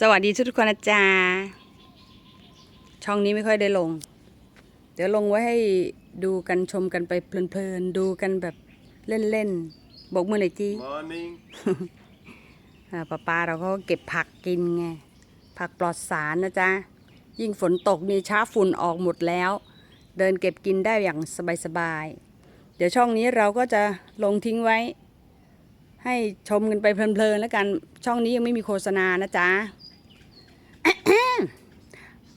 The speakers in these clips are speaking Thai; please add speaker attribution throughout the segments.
Speaker 1: สวัสดีทุกคนนะจ๊ะช่องนี้ไม่ค่อยได้ลง เดี๋ยวลงไว้ให้ดูกันชมกันไปเพลินๆ ดูกันแบบเล่นๆบอกมือหน่อยจี
Speaker 2: Morning.
Speaker 1: อ่าป้าป้าเราก็เก็บผักกินไง ผักปลอดสารนะจ๊ะ ยิ่งฝนตกมีช้าฝุ่นออกหมดแล้ว เดินเก็บกินได้อย่างสบายๆ เดี๋ยวช่องนี้เราก็จะลงทิ้งไว้ ให้ชมกันไปเพลินๆแล้วกัน ช่องนี้ยังไม่มีโฆษณานะจ๊ะ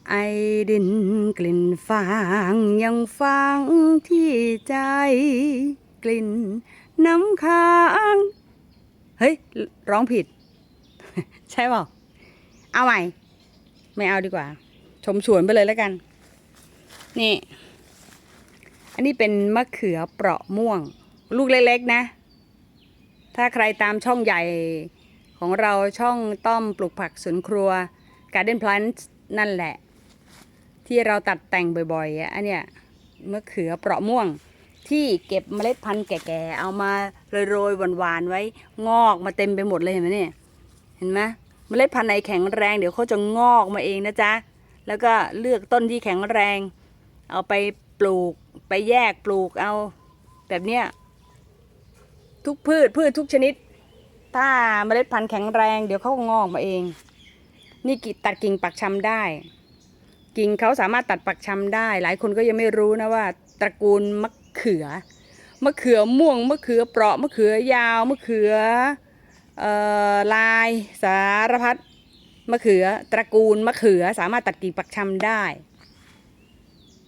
Speaker 1: ไอดินกลิ่นฟางยังฟังที่ใจ กลิ่นน้ำค้าง เฮ้ย ร้องผิด ใช่เปล่าเอาใหม่ ไม่เอาดีกว่า ชมสวนไปเลยแล้วกัน นี่ อันนี้เป็นมะเขือเปราะม่วง ลูกเล็กๆนะ ถ้าใครตามช่องใหญ่ของเราช่องต้อมปลูกผักสวนครัว Garden Plant นั่นแหละ ที่เราตัดแต่งบ่อยๆอันเนี้ยมะเขือเปราะม่วง ที่เก็บเมล็ดพันธุ์แก่ๆเอามาโรยๆหวานๆไว้งอกมาเต็มไปหมดเลยเห็นไหมเนี่ยเห็นไหมเมล็ดพันธุ์ไหนแข็งแรงเดี๋ยวเขาจะงอกมาเองนะจ๊ะแล้วก็เลือกต้นที่แข็งแรง เอาไปปลูกไปแยกปลูกเอาแบบเนี้ยทุกพืชพืชทุกชนิด ถ้าเมล็ดพันธุ์แข็งแรง เดี๋ยวเขางอกมาเอง นี่กิตัดกิ่งปักชำได้ กิ่งเขาสามารถตัดปักชำได้ หลายคนก็ยังไม่รู้นะว่า ตระกูลมะเขือ มะเขือม่วง มะเขือเปราะ มะเขือยาว มะเขือเอ่อลายสารพัดมะเขือตระกูลมะเขือสามารถตัดกิ่งปักชำได้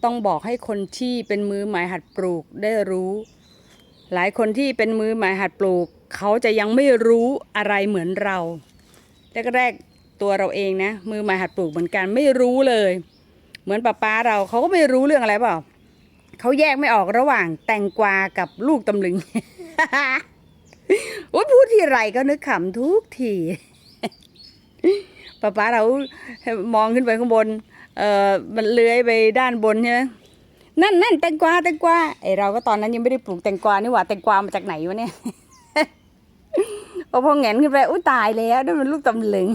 Speaker 1: ต้องบอกให้คนที่เป็นมือใหม่หัดปลูกได้รู้ หลายคนที่เป็นมือใหม่หัดปลูก เขาจะยังไม่รู้อะไรเหมือนเราแรกๆตัวเราเองนะมือใหม่หัดปลูกเหมือนกันไม่รู้เลย เหมือนป้าป้าเราเขาก็ไม่รู้เรื่องอะไรเปล่าเขาแยกไม่ออกระหว่างแตงกวากับลูกตำลึงโอ้ยพูดทีไรก็นึกขำทุกทีป้าป้าเรามองขึ้นไปข้างบน เออมันเลื้อยไปด้านบนใช่ไหมนั่นนั่นแตงกวาแตงกวาไอเราก็ตอนนั้นยังไม่ได้ปลูกแตงกวานี่หว่าแตงกวามาจากไหนวะเนี่ยพอพอแหงนขึ้นไปอุ้ยตายแล้วนั่นมันลูกตำลึง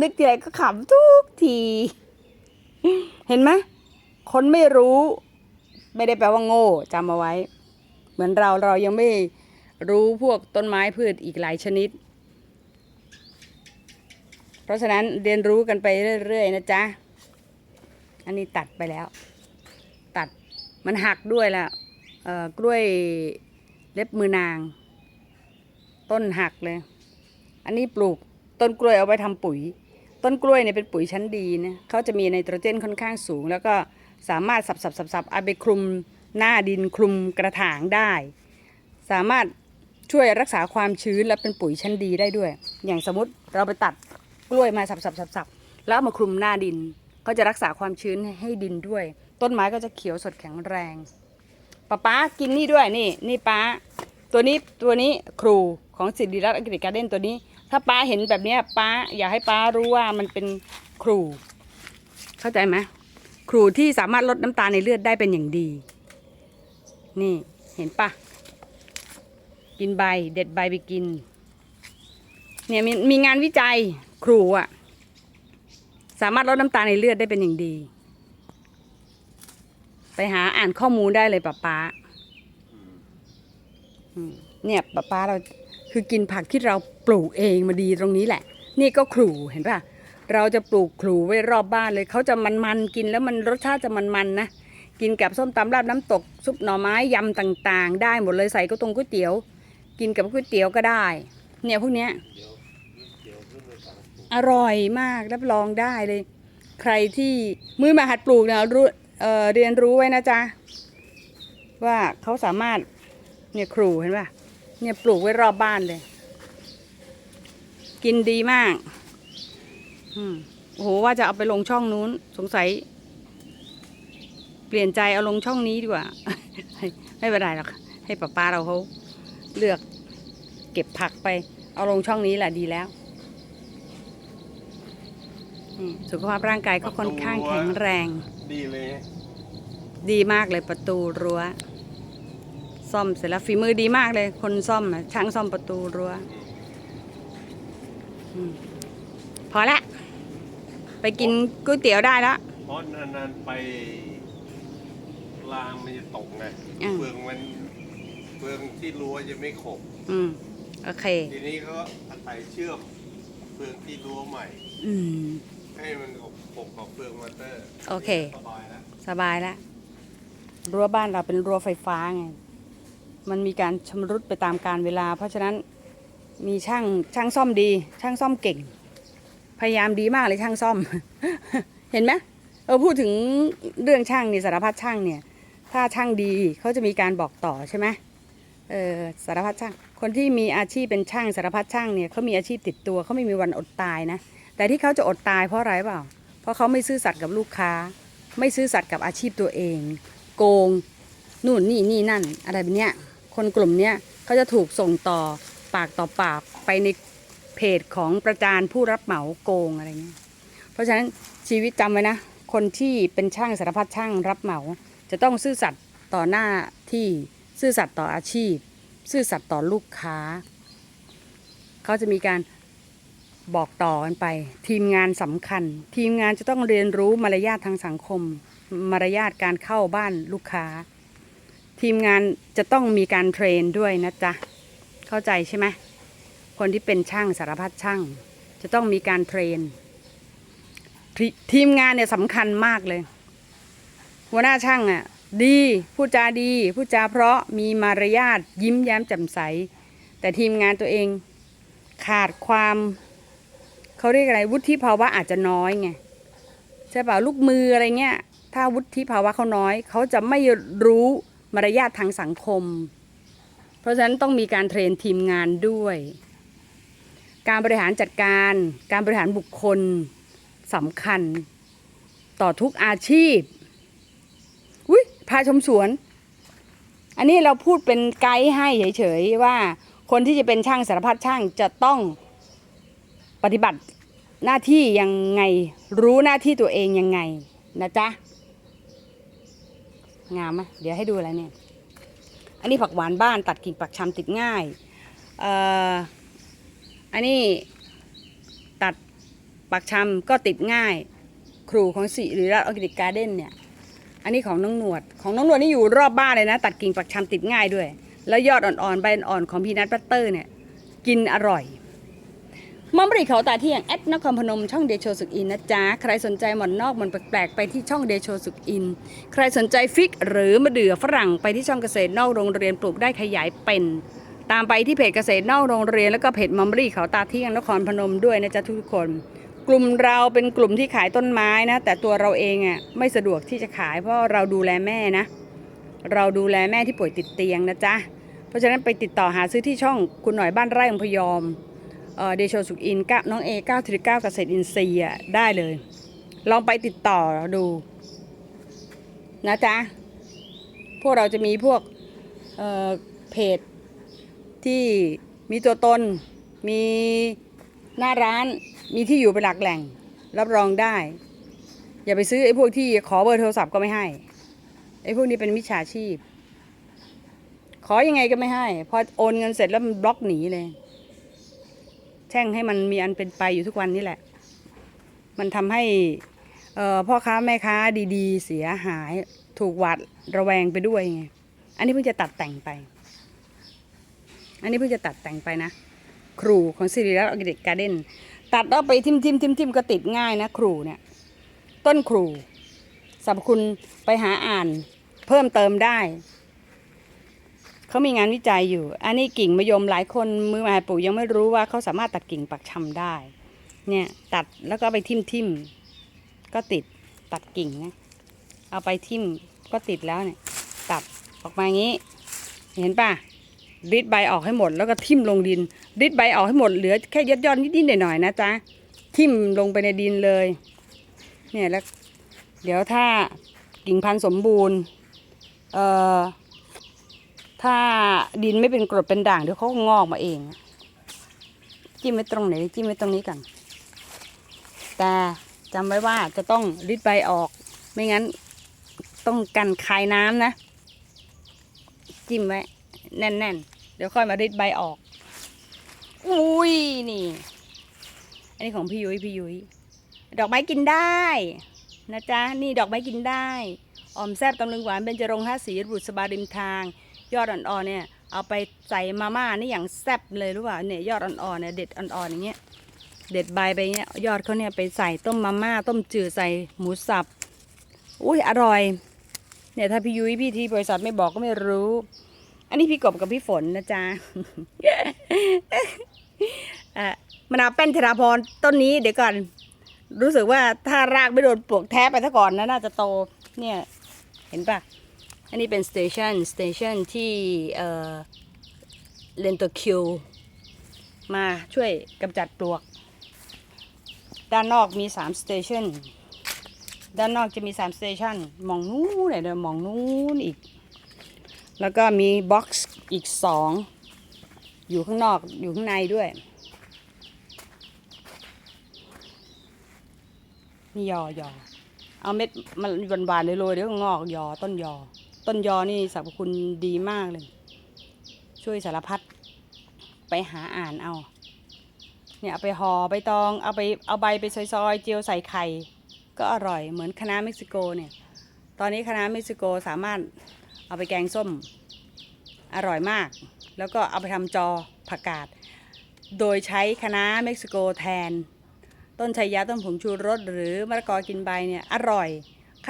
Speaker 1: นึกทีไรก็ขำทุกที เห็นไหมคนไม่รู้ ไม่ได้แปลว่าโง่จำเอาไว้ เหมือนเราเรายังไม่รู้พวกต้นไม้พืชอีกหลายชนิด เพราะฉะนั้นเรียนรู้กันไปเรื่อยๆนะจ๊ะ อันนี้ตัดไปแล้ว ตัดมันหักด้วยละเอ่อกล้วยเล็บมือนาง ต้นหักเลย อันนี้ปลูกต้นกล้วยเอาไว้ทำปุ๋ย ต้นกล้วยเนี่ยเป็นปุ๋ยชั้นดีนะเขาจะมีไนโตรเจนค่อนข้างสูง แล้วก็สามารถสับสับสับสับเอาไปคลุมหน้าดินคลุมกระถางได้ สามารถช่วยรักษาความชื้นและเป็นปุ๋ยชั้นดีได้ด้วย อย่างสมมติเราไปตัดกล้วยมาสับสับสับสับแล้วมาคลุมหน้าดิน ก็จะรักษาความชื้นให้ดินด้วย ต้นไม้ก็จะเขียวสดแข็งแรงป้าป้ากินนี่ด้วยนี่นี่ป้าตัวนี้ตัวนี้ครูของสิริรัตน์อังกฤษการ์เด้นตัวนี้ ถ้าป้าเห็นแบบเนี้ยป้าอยากให้ป้ารู้ว่ามันเป็นครู เข้าใจไหมครูที่สามารถลดน้ำตาในเลือดได้เป็นอย่างดี นี่เห็นปะกินใบเด็ดใบไปกิน เนี่ยมีมีงานวิจัยครูอะสามารถลดน้ำตาในเลือดได้เป็นอย่างดี ไปหาอ่านข้อมูลได้เลยป้าป้าเนี่ยป้าป้าเราคือกินผักที่เรา ปลูกเองมาดีตรงนี้แหละ นี่ก็ขลูเห็นป่ะ เราจะปลูกขลูไว้รอบบ้านเลยเขาจะมันๆกินแล้วมันรสชาติจะมันๆนะกินกับส้มตำราดน้ำตกซุปหน่อไม้ยำต่างๆ ได้หมดเลยใส่ก็ตรงก๋วยเตี๋ยว กินกับก๋วยเตี๋ยวก็ได้ เนี่ยพวกเนี้ยอร่อยมากรับรองได้เลย ใครที่มือมาหัดปลูกเนี่ยรู้เอ่อเรียนรู้ไว้นะจ๊ะว่าเขาสามารถเนี่ยครูเห็นป่ะเนี่ยปลูกไว้รอบบ้านเลย กินดีมากอืมโอ้โหว่าจะเอาไปลงช่องนู้น สงสัย เปลี่ยนใจเอาลงช่องนี้ดีกว่า ไม่เป็นไรหรอกให้ป้าป้าเราเขาเลือก เก็บผักไป เอาลงช่องนี้แหละดีแล้วนี่สุขภาพร่างกายก็ค่อนข้างแข็งแรง
Speaker 2: ดีเลย
Speaker 1: ดีมากเลยประตูรั้ว ซ่อมเสร็จแล้วฝีมือดีมากเลย คนซ่อมอะช่างซ่อมประตูรั้ว อืม อละไปกินก๋วยเตี๋ยวได้แล้ว
Speaker 2: เพราะนานๆไปรางมันจะตกไง
Speaker 1: อืม
Speaker 2: เฟืองมันเฟืองที่รั้วจะไม่ขบ
Speaker 1: อืม โอเค
Speaker 2: ทีนี้เขาอาศัยเชื่อมเฟืองที่รั้วใหม่
Speaker 1: อืม
Speaker 2: ให้มันขบขบกับเฟืองมอเตอร์
Speaker 1: โอเค
Speaker 2: สบายแล้ว
Speaker 1: สบายแล้วรั้วบ้านเราเป็นรั้วไฟฟ้าไง มันมีการชำรุดไปตามการเวลา เพราะฉะนั้น มีช่างช่างซ่อมดี ช่างซ่อมเก่ง พยายามดีมากเลยช่างซ่อม เห็นไหมเออพูดถึงเรื่องช่างนี่สารพัดช่างเนี่ย ถ้าช่างดีเขาจะมีการบอกต่อใช่ไหมเออสารพัดช่าง คนที่มีอาชีพเป็นช่างสารพัดช่างเนี่ยเขามีอาชีพติดตัวเขาไม่มีวันอดตายนะ แต่ที่เขาจะอดตายเพราะอะไรเปล่า เพราะเขาไม่ซื่อสัตย์กับลูกค้า ไม่ซื่อสัตย์กับอาชีพตัวเอง โกงนู่นนี่นี่นั่น อะไรแบบเนี้ยคนกลุ่มเนี้ยเขาจะถูกส่งต่อ ปากต่อปากไปในเพจของประจานผู้รับเหมาโกงอะไรเงี้ย เพราะฉะนั้นชีวิตจำไว้นะ คนที่เป็นช่างสารพัดช่างรับเหมา จะต้องซื่อสัตย์ต่อหน้าที่ซื่อสัตย์ต่ออาชีพ ซื่อสัตย์ต่อลูกค้า เขาจะมีการบอกต่อกันไป ทีมงานสำคัญ ทีมงานจะต้องเรียนรู้มารยาททางสังคม มารยาทการเข้าบ้านลูกค้า ทีมงานจะต้องมีการเทรนด้วยนะจ๊ะ เข้าใจใช่ไหมคนที่เป็นช่างสารพัดช่าง จะต้องมีการเทรนททีมงานเนี่ยสำคัญมากเลย หัวหน้าช่างอะดีพูดจาดีพูดจาเพราะมีมารยาทยิ้มแย้มแจ่มใส แต่ทีมงานตัวเองขาดความเขาเรียกอะไรวุฒิภาวะอาจจะน้อยไงใช่ป่าลูกมืออะไรเงี้ย ถ้าวุฒิภาวะเขาน้อย เขาจะไม่รู้มารยาททางสังคม ราะฉะนั้นต้องมีการเทรนทีมงานด้วย การบริหารจัดการ การบริหารบุคคลสำคัญ ต่อทุกอาชีพอุ้ยพาชมสวน อันนี้เราพูดเป็นไกด์ให้เฉยๆว่าคนที่จะเป็นช่างสารพัดช่างจะต้องปฏิบัติหน้าที่ยังไงรู้หน้าที่ตัวเองยังไงนะจ๊ะ งามไหมเดี๋ยวให้ดูอะไรเนี่ย อันนี้ผักหวานบ้านตัดกิ่งปักชำติดง่ายอันนี้ตัดปักชำก็ติดง่าย ครูของสิริรัตออร์แกนิกการ์เด้นเนี่ย อันนี้ของน้องหนวด ของน้องหนวดนี่อยู่รอบบ้านเลยนะ ตัดกิ่งปักชำติดง่ายด้วย แล้วยอดอ่อนๆใบอ่อนๆของพีนัทบัตเตอร์เนี่ย กินอร่อย มอมบริเขาตาเที่ยงแอดนครพนมช่องเดโชสุกอินนะจ๊ะ ใครสนใจหมอนนอกหมอนแปลกๆ ไปที่ช่องเดโชสุกอิน ใครสนใจฟิกหรือมะเดื่อฝรั่งไปที่ช่องเกษตรนอกโรงเรียนปลูกได้ขยายเป็น ตามไปที่เพจเกษตรนอกโรงเรียนแล้วก็เพจมัมบรี่เขาตาเที่ยงนครพนมด้วยนะจ๊ะทุกคน กลุ่มเราเป็นกลุ่มที่ขายต้นไม้นะ แต่ตัวเราเองอะไม่สะดวกที่จะขายเพราะเราดูแลแม่นะ เราดูแลแม่ที่ป่วยติดเตียงนะจ๊ะเพราะฉะนั้นไปติดต่อหาซื้อที่ช่องคุณหน่อยบ้านไร่องพยอม เดโชสุกอินก้าน้องเอเก้าทีเก้าเกษตรอินทรีย์อะได้เลย ลองไปติดต่อดู นะจ๊ะ พวกเราจะมีพวกเเพจที่มีตัวตน มีหน้าร้าน มีที่อยู่เป็นหลักแหล่ง รับรองได้ อย่าไปซื้อไอ้พวกที่ขอเบอร์โทรศัพท์ก็ไม่ให้ ไอ้พวกนี้เป็นมิจฉาชีพ ขอยังไงก็ไม่ให้ พอโอนเงินเสร็จแล้วมันบล็อกหนีเลย แช่งให้มันมีอันเป็นไปอยู่ทุกวันนี่แหละ มันทำให้พ่อค้าแม่ค้าดี ๆ เสียหายถูกหวาดระแวงไปด้วยไงอันนี้เพิ่งจะตัดแต่งไป อันนี้เพิ่งจะตัดแต่งไปนะ ครูของสิริรัตน์ออร์แกนิกการ์เด้นตัดแล้วไปทิมทิมทิมทิมก็ติดง่ายนะครูเนี่ย ต้นครูสรรพคุณไปหาอ่านเพิ่มเติมได้ เขามีงานวิจัยอยู่ อันนี้กิ่งมะยมหลายคนมือใหม่ปลูกยังไม่รู้ว่าเขาสามารถตัดกิ่งปักชำได้ เนี่ยตัดแล้วก็ไปทิ่มทิมก็ติดตัดกิ่งนะเอาไปทิ่มก็ติดแล้วเนี่ย ตัดออกมาอย่างนี้ เห็นป่ะริดใบออกให้หมด แล้วก็ทิ่มลงดินริดใบออกให้หมดเหลือแค่ยอดยอดนิดๆหน่อยๆนะจ๊ะทิ่มลงไปในดินเลย เนี่ยแล้ว เดี๋ยวถ้ากิ่งพันธุ์สมบูรณ์ เอ่อ ถ้าดินไม่เป็นกรดเป็นด่างเดี๋ยวเขางอกมาเอง จิ้มไว้ตรงไหนจิ้มไว้ตรงนี้กัน แต่จำไว้ว่าจะต้องริดใบออก ไม่งั้นต้องกันคายน้ำนะ จิ้มไว้แน่นๆ เดี๋ยวค่อยมาริดใบออก อุ้ยนี่ อันนี้ของพี่ยุ้ยพี่ยุ้ยดอกไม้กินได้นะจ๊ะ นี่ดอกไม้กินได้ ออมแซบตำลึงหวานเบญจรงค์ห้าสีบุษบาริมทาง ยอดอ่อนๆเนี่ยเอาไปใส่มาม่านี่อย่างแซ่บเลยรู้ป่ะเนี่ยยอดอ่อนๆเนี่ยเด็ดอ่อนๆอย่างเงี้ยเด็ดใบไปเงี้ยยอดเขาเนี่ยไปใส่ต้มมาม่าต้มจืดใส่หมูสับอุ้ยอร่อย เนี่ยถ้าพี่ยุ้ยพี่ที่บริษัทไม่บอกก็ไม่รู้ อันนี้พี่กบกับพี่ฝนนะจ๊ะอ่อมะนาวแป้นธราพรต้นนี้เดี๋ยวก่อน รู้สึกว่าถ้ารากไม่โดนปลวกแท้ไปซะก่อนนะน่าจะโตเนี่ย เห็นปะ อันนี้เป็นสเตชันสเตชันที่เอ่อเลนโตคิวมาช่วยกำจัดปลวก ด้านนอกมี 3 สเตชันด้านนอกจะมี 3 สเตชันมองนู้นเดี๋ยวมองนู้นอีก แล้วก็มีบ็อกซ์อีกสองอยู่ข้างนอกอยู่ข้างในด้วยนี่ยอยอเอาเม็ดมันหวานๆเลยโรยเดี๋ยวงอกยอต้นยอ ต้นยอนี่สรรพคุณดีมากเลย ช่วยสารพัดไปหาอ่านเอา เนี่ยเอาไปห่อใบตองเอาไปเอาใบไปซอยๆ เจียวใส่ไข่ก็อร่อยเหมือนคณะน้าเม็กซิโกเนี่ย ตอนนี้คณะน้าเม็กซิโกสามารถเอาไปแกงส้มอร่อยมาก แล้วก็เอาไปทำจอผักกาด โดยใช้คะน้าเม็กซิโกแทน ต้นชัยยะต้นผงชูรสหรือมะละกอกินใบเนี่ยอร่อยค,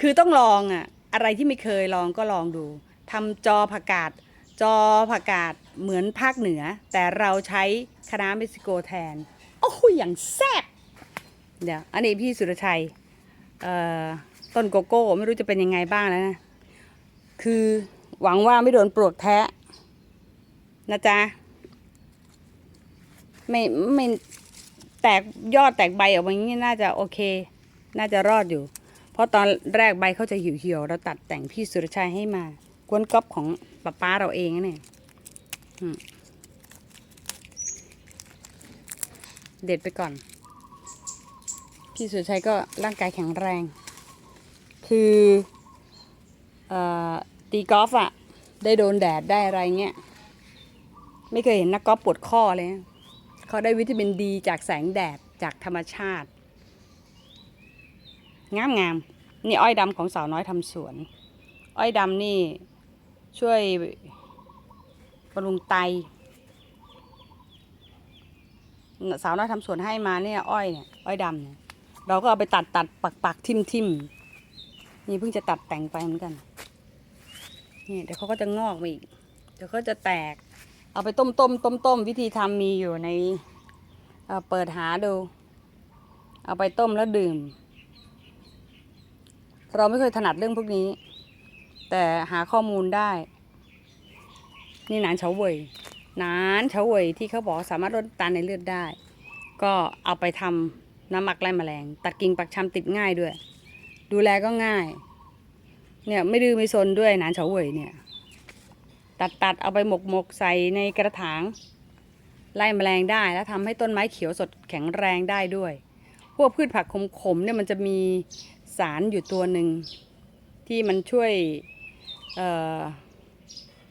Speaker 1: คือต้องลองอะ อะไรที่ไม่เคยลองก็ลองดูทำจอผักกาดจอผักกาดเหมือนภาคเหนือ แต่เราใช้คณะเม็กซิโกแทน โอ้โหอย่างแซ่บเดี๋ยวอันนี้พี่สุรชัยต้นโกโก้ไม่รู้จะเป็นยังไงบ้างแล้วนะ คือหวังว่าไม่โดนปลวกแทะนะจ๊ะ ไม่ไม่แตกยอดแตกใบออกมาอย่างนี้น่าจะโอเค น่าจะรอดอยู่ เพราะตอนแรกใบเขาจะเหี่ยวๆเราตัดแต่งพี่สุรชัยให้มากวนก๊อปของป้าป้าเราเองนะเนี่ยอืมเด็ดไปก่อน พี่สุรชัยก็ร่างกายแข็งแรง คืออตีกอล์ฟอะได้โดนแดดได้อะไรเงี้ยไม่เคยเห็นนักกอล์ฟปวดข้อเลย เขาได้วิตามินดีจากแสงแดดจากธรรมชาติ งามงามนี่อ้อยดำของสาวน้อยทำสวน อ้อยดำนี่ช่วยบำรุงไต สาวน้อยทำสวนให้มาเนี่ยอ้อยเนี่ยอ้อยดำเนี่ยเราก็เอาไปตัดตัดปักปักทิมทิมนี่เพิ่งจะตัดแต่งไปเหมือนกันนี่เดี๋ยวเขาก็จะงอกมาอีกเดี๋ยวก็จะแตก เอาไปต้มต้มต้มต้มวิธีทำมีอยู่ในเเปิดหาดู เอาไปต้มแล้วดื่ม เราไม่เคยถนัดเรื่องพวกนี้ แต่หาข้อมูลได้ นี่หนานเฉาเวยหนานเฉาเวยที่เขาบอกสามารถลดตาในเลือดได้ ก็เอาไปทำน้ำหมักไล่แมลง ตัดกิ่งปักชำติดง่ายด้วย ดูแลก็ง่าย เนี่ยไม่ดื้อไม่ซนด้วยหนานเฉาเวยเนี่ย ตัดตัดเอาไปหมกหมกใส่ในกระถางไล่แมลงได้แล้วทำให้ต้นไม้เขียวสดแข็งแรงได้ด้วย พวกพืชผักขมๆเนี่ยมันจะมี สารอยู่ตัวหนึ่ง ที่มันช่วย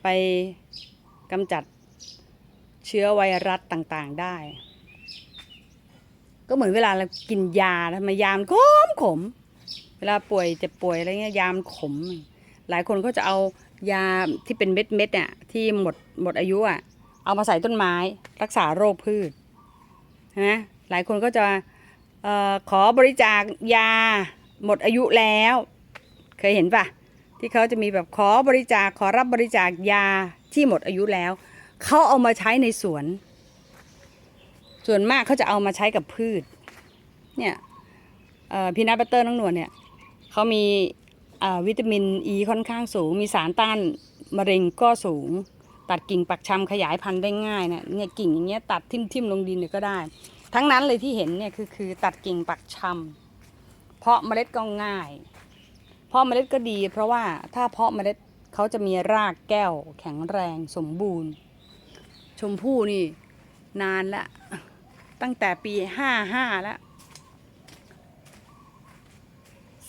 Speaker 1: ไปกำจัดเชื้อไวรัสต่างๆได้ ก็เหมือนเวลาเรากินยาทำไมยามขมขม เวลาป่วยเจ็บป่วยอะไรเงี้ยยามขม หลายคนก็จะเอายาที่เป็นเม็ดเม็ดเนี่ยที่หมดหมดอายุอะเอามาใส่ต้นไม้รักษาโรคพืชนะหลายคนก็จะออขอบริจาคยา หมดอายุแล้ว เคยเห็นปะที่เขาจะมีแบบขอบริจาคขอรับบริจาคยาที่หมดอายุแล้วเขาเอามาใช้ในสวน ส่วนมากเขาจะเอามาใช้กับพืช เนี่ยพีนัทบัตเตอร์น้องหนวลเนี่ยเขามีวิตามินอ e ีค่อนข้างสูง มีสารต้านมะเร็งก็สูง ตัดกิ่งปักชำขยายพันธุ์ได้ง่ายนะเนี่ยกิ่งอย่างเงี้ยตัดทิ่มทิ่มๆลงดินเนี่ยก็ได้ ทั้งนั้นเลยที่เห็นเนี่ยคือคือตัดกิ่งปักชำ เพาะเมล็ดก็ง่าย เพาะเมล็ดก็ดี เพราะว่าถ้าเพาะเมล็ดเขาจะมีรากแก้ว แข็งแรงสมบูรณ์ ชมพู่นี่นานละ ตั้งแต่ปีห้าห้าแล้ว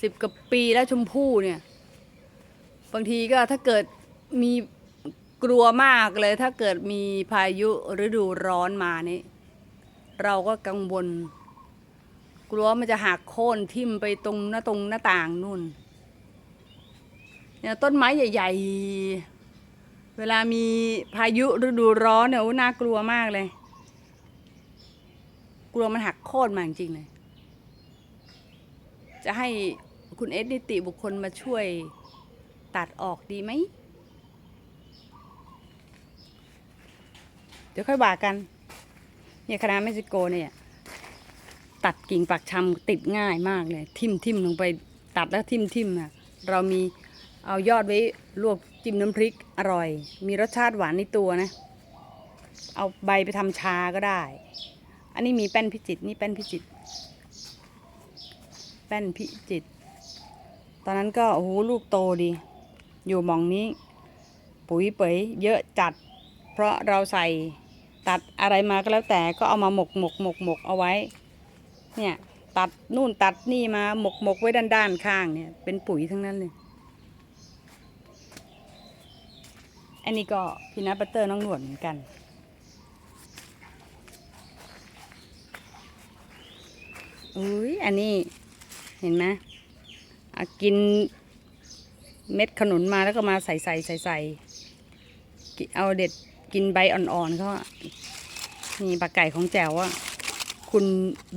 Speaker 1: สิบกว่าปีแล้วชมพู่เนี่ย บางทีก็ถ้าเกิดมีกลัวมากเลยถ้าเกิดมีพายุฤดูร้อนมานี่ เราก็กังวล กลัวมันจะหักโค่นทิ่มไปตรงหน้าตรงหน้าต่างนู่นเนี่ยต้นไม้ใหญ่ ๆ เวลามีพายุฤดูร้อนเนี่ยโอ้น่ากลัวมากเลย กลัวมันหักโค่นมาจริงเลย จะให้คุณเอสนิติบุคคลมาช่วยตัดออกดีไหม เดี๋ยวค่อยว่ากัน เนี่ยคณะเม็กซิโกเนี่ย ตัดกิ่งปักชำติดง่ายมากเลย ทิ่มทิ่มลงไปตัดแล้วทิ่มทิ่มอะเรามีเอายอดไว้ลวกจิ้มน้ำพริกอร่อย มีรสชาติหวานในตัวนะ เอาใบไปทำชาก็ได้ อันนี้มีแป้นพิจิตรนี่แป้นพิจิตรแป้นพิจิตรตอนนั้นก็โอ้โหลูกโตดี อยู่หมองนี้ ปุ๋ยเป๋ยเยอะจัด เพราะเราใส่ตัดอะไรมาก็แล้วแต่ก็เอามาหมกหมกหมกหมกเอาไว้ เนี่ยตัดนู่นตัดนี่มาหมกหมกไว้ด้านด้านข้างเนี่ย เป็นปุ๋ยทั้งนั้นเลย อันนี้ก็พีนัทบัตเตอร์น้องหนวดเหมือนกัน อุ้ยอันนี้เห็นไหมกินเม็ดขนุนมาแล้วก็มาใส่ใส่ใส่ใส่เอาเด็ดกินใบอ่อนๆเขาอะนี่ปลาไก่ของแจ๋วอะ คุณ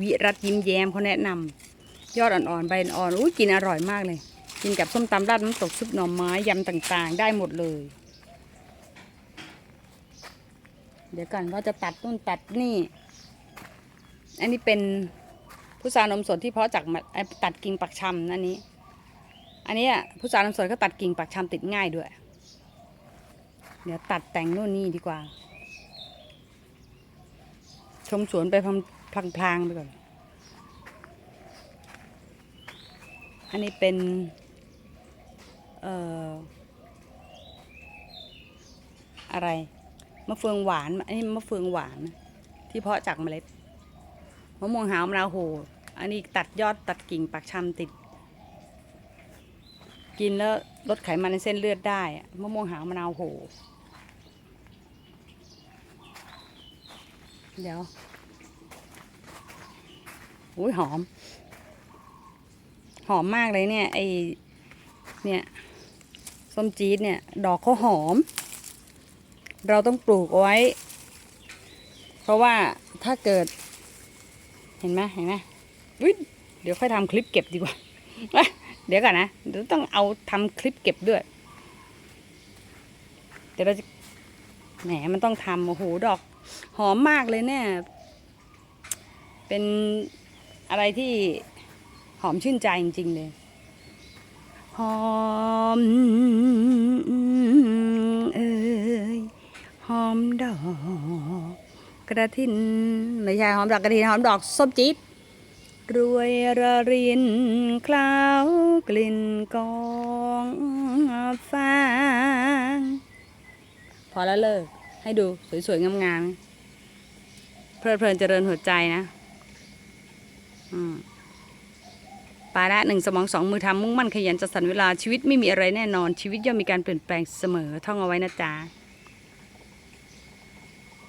Speaker 1: วิรัตยิ้มแย้มเขาแนะนำยอดอ่อนๆใบอ่อนๆอุ้ยกินอร่อยมากเลย กินกับส้มตำราดน้ำตกซุปหน่อไม้ยำต่างๆ ได้หมดเลย เดี๋ยวก่อนว่าจะตัดนู่นตัดนี่ อันนี้เป็นพุทรานมสดที่เพาะจากมาเอ่อตัดกิ่งปักชำนั่นนี้ อันนี้อะพุทรานมสดก็ตัดกิ่งปักชำติดง่ายด้วย เดี๋ยวตัดแต่งโน่นนี่ดีกว่า ชมสวนไป พลางๆไปก่อน อันนี้เป็น เอ่อ อะไร มะเฟืองหวาน อันนี้มะเฟืองหวาน ที่เพาะจากเมล็ด มะม่วงหาวมะนาวโห อันนี้ตัดยอดตัดกิ่งปักชำติด กินแล้วลดไขมันในเส้นเลือดได้ มะม่วงหาวมะนาวโห เดี๋ยว อุ้ยหอม หอมมากเลยเนี่ย ไอเนี่ยส้มจี๊ดเนี่ย ดอกเขาหอม เราต้องปลูกเอาไว้ เพราะว่าถ้าเกิด เห็นไหมเห็นไหมอุ๊ยเดี๋ยวค่อยทำคลิปเก็บดีกว่าเอ้ยเดี๋ยวก่อนนะเดี๋ยวต้องเอาทำคลิปเก็บด้วย เดี๋ยวเราจะแหมมันต้องทำโอ้โหดอก หอมมากเลยเนี่ย เป็น อะไรที่หอมชื่นใจจริง ๆ เลย หอมเอ้ยหอมดอกกระถินไม่ใช่หอมดอกกระถินหอมดอกส้มจี๊ดรวยระรินคล้าวกลิ่นกองฟางพอแล้วเลิก ให้ดูสวยๆงามๆเพลิดเพลินเจริญหัวใจนะ ปาละหนึ่งสมองสองมือทำมุ่งมั่นขยันจัดสรรเวลาชีวิตไม่มีอะไรแน่นอนชีวิตย่อมมีการเปลี่ยนแปลงเสมอท่องเอาไว้นะจ๊ะ